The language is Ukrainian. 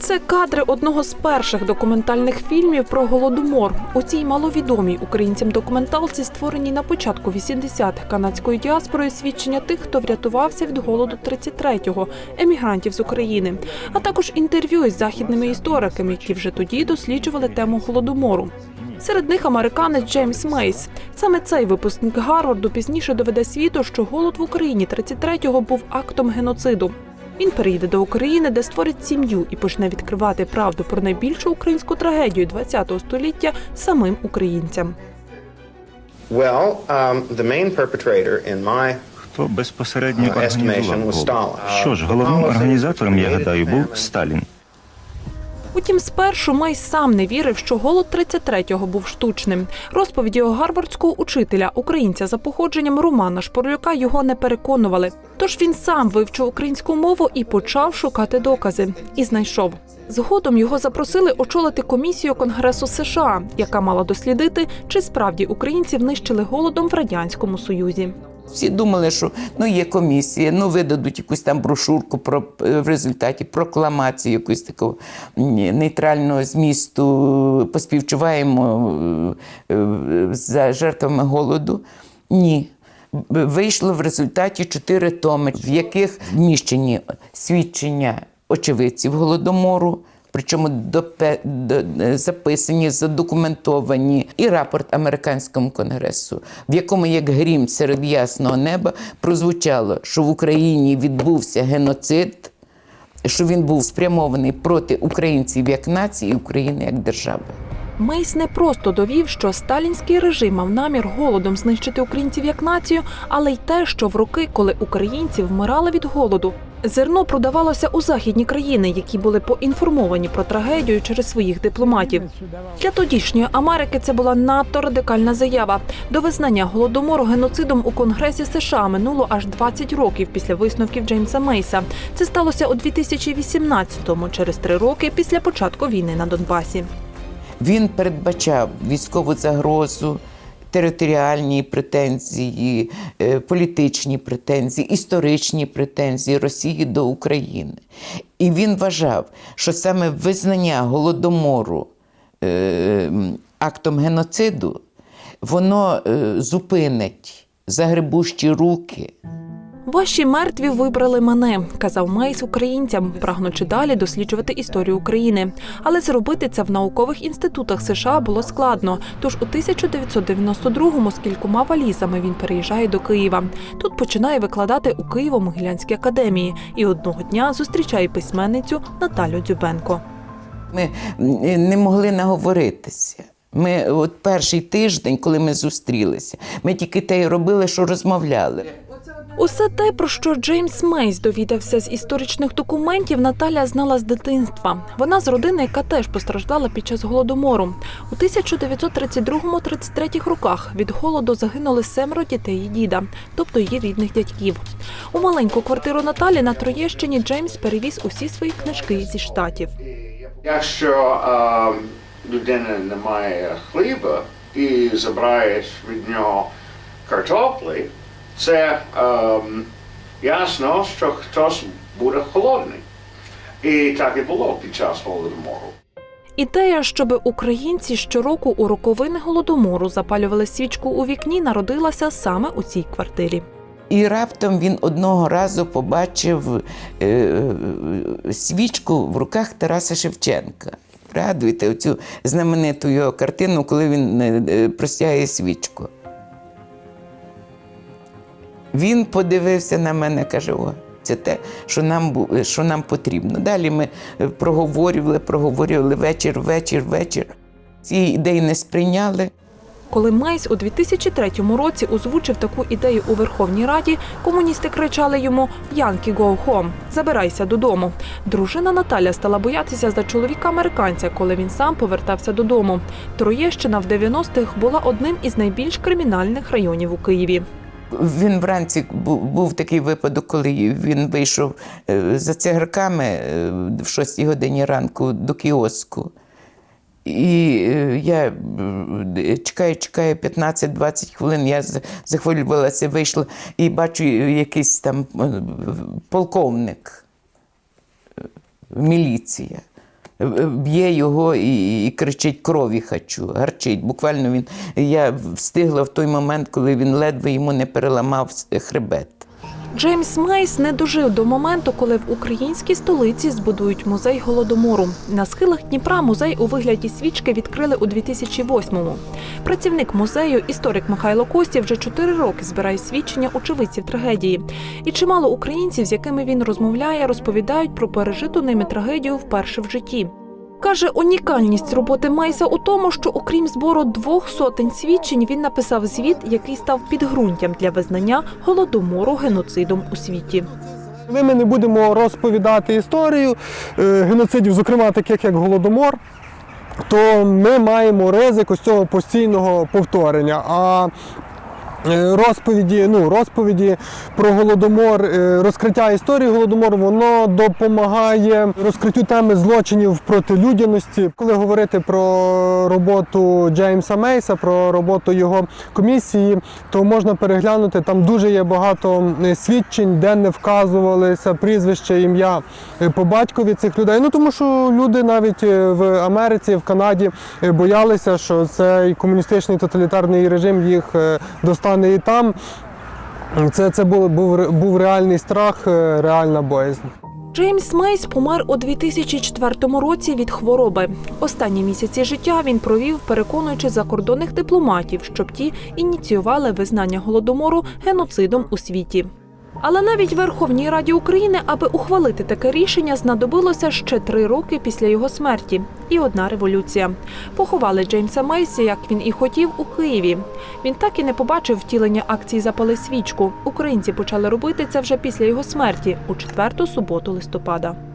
Це кадри одного з перших документальних фільмів про голодомор. У цій маловідомій українцям документалці, створеній на початку 80-х канадською діаспорою, свідчення тих, хто врятувався від голоду 33-го, емігрантів з України, а також інтерв'ю із західними істориками, які вже тоді досліджували тему голодомору. Серед них американець Джеймс Мейс. Саме цей випускник Гарварду пізніше доведе світу, що голод в Україні 33-го був актом геноциду. Він переїде до України, де створить сім'ю і почне відкривати правду про найбільшу українську трагедію ХХ століття самим українцям. Well, um, the main perpetrator in my Хто безпосередньо Uh, організував голод? Що ж, головним організатором, я гадаю, був Сталін. Утім, спершу Мей сам не вірив, що голод 33-го був штучним. Розповіді гарвардського учителя, українця за походженням Романа Шпорлюка, його не переконували. Тож він сам вивчив українську мову і почав шукати докази. І знайшов. Згодом його запросили очолити комісію Конгресу США, яка мала дослідити, чи справді українців нищили голодом в радянському союзі. Всі думали, що ну є комісія, ну видадуть якусь там брошурку про е, в результаті прокламації якусь такого нейтрального змісту. Поспівчуваємо е, е, за жертвами голоду. Ні. Вийшло в результаті чотири томи, в яких вміщені свідчення очевидців голодомору. Причому допе- до- е, записані, задокументовані, і рапорт американському конгресу, в якому як грім серед ясного неба прозвучало, що в Україні відбувся геноцид, що він був спрямований проти українців як нації, України як держави. Мейс не просто довів, що сталінський режим мав намір голодом знищити українців як націю, але й те, що в роки, коли українці вмирали від голоду, зерно продавалося у західні країни, які були поінформовані про трагедію через своїх дипломатів. Для тодішньої Америки це була надто радикальна заява. До визнання голодомору геноцидом у Конгресі США минуло аж 20 років після висновків Джеймса Мейса. Це сталося у 2018-му, через три роки після початку війни на Донбасі. Він передбачав військову загрозу, територіальні претензії, е, політичні претензії, історичні претензії Росії до України. І він вважав, що саме визнання голодомору е, актом геноциду, воно е, зупинить загребущі руки. Ваші мертві вибрали мене, казав Мейс українцям, прагнучи далі досліджувати історію України. Але зробити це в наукових інститутах США було складно. Тож у 1992-му з кількома валізами він переїжджає до Києва. Тут починає викладати у Києво-Могилянській академії і одного дня зустрічає письменницю Наталю Дзюбенко. Ми не могли наговоритися. Ми от перший тиждень, коли ми зустрілися, ми тільки те й робили, що розмовляли. Усе те, про що Джеймс Мейс довідався з історичних документів, Наталя знала з дитинства. Вона з родини, яка теж постраждала під час голодомору. У 1932-33 роках від голоду загинули семеро дітей і діда, тобто її рідних дядьків. У маленьку квартиру Наталі на Троєщині Джеймс перевіз усі свої книжки зі штатів. Якщо е, людина не має хліба і забираєш від нього картоплі, це е, ясно, що хтось буде холодний. І так і було під час голодомору. Ідея, щоб українці щороку у роковини голодомору запалювали свічку у вікні, народилася саме у цій квартирі. І раптом він одного разу побачив е, е, свічку в руках Тараса Шевченка. Пригадуєте оцю знамениту його картину, коли він е, е, простягає свічку. Він подивився на мене, каже: о, це те, що нам, що нам потрібно. Далі ми е, проговорювали, проговорювали вечір, вечір, вечір. Ці ідеї не сприйняли. Коли Мейс у 2003 році озвучив таку ідею у Верховній Раді, комуністи кричали йому «Янкі, go home! Забирайся додому. Дружина Наталя стала боятися за чоловіка американця, коли він сам повертався додому. Троєщина в 90-х була одним із найбільш кримінальних районів у Києві. Він вранці був, такий випадок, коли він вийшов е, за цигарками е, в 6 годині ранку до кіоску. І е, я чекаю, чекаю 15-20 хвилин. Я захвилювалася, вийшла і бачу якийсь там полковник. міліція. Б'є його і, і кричить крові хочу, гарчить. Буквально він я встигла в той момент, коли він ледве йому не переламав хребет. Джеймс Мейс не дожив до моменту, коли в українській столиці збудують музей голодомору. На схилах Дніпра музей у вигляді свічки відкрили у 2008-му. Працівник музею, історик Михайло Костів, вже чотири роки збирає свідчення очевидців трагедії. І чимало українців, з якими він розмовляє, розповідають про пережиту ними трагедію вперше в житті. Каже, унікальність роботи Мейса у тому, що окрім збору двох сотень свідчень, він написав звіт, який став підґрунтям для визнання голодомору геноцидом у світі. Ми не будемо розповідати історію е, геноцидів, зокрема таких як Голодомор, то ми маємо ризик ось цього постійного повторення. А розповіді, ну, розповіді про голодомор, е, розкриття історії голодомору, воно допомагає розкриттю теми злочинів проти людяності. Коли говорити про роботу Джеймса Мейса, про роботу його комісії, то можна переглянути там дуже є багато е, свідчень, де не вказувалися прізвище, ім'я е, по батькові цих людей. Ну тому що люди навіть е, в Америці, в Канаді е, боялися, що цей комуністичний тоталітарний режим їх е, достане і там. Це, це був, був, був реальний страх, е, реальна боязнь. Джеймс Мейс помер у 2004 році від хвороби. Останні місяці життя він провів, переконуючи закордонних дипломатів, щоб ті ініціювали визнання голодомору геноцидом у світі. Але навіть Верховній Раді України, аби ухвалити таке рішення, знадобилося ще три роки після його смерті і одна революція. Поховали Джеймса Мейсі, як він і хотів, у Києві. Він так і не побачив втілення акції «Запали свічку. Українці почали робити це вже після його смерті у четверту суботу листопада.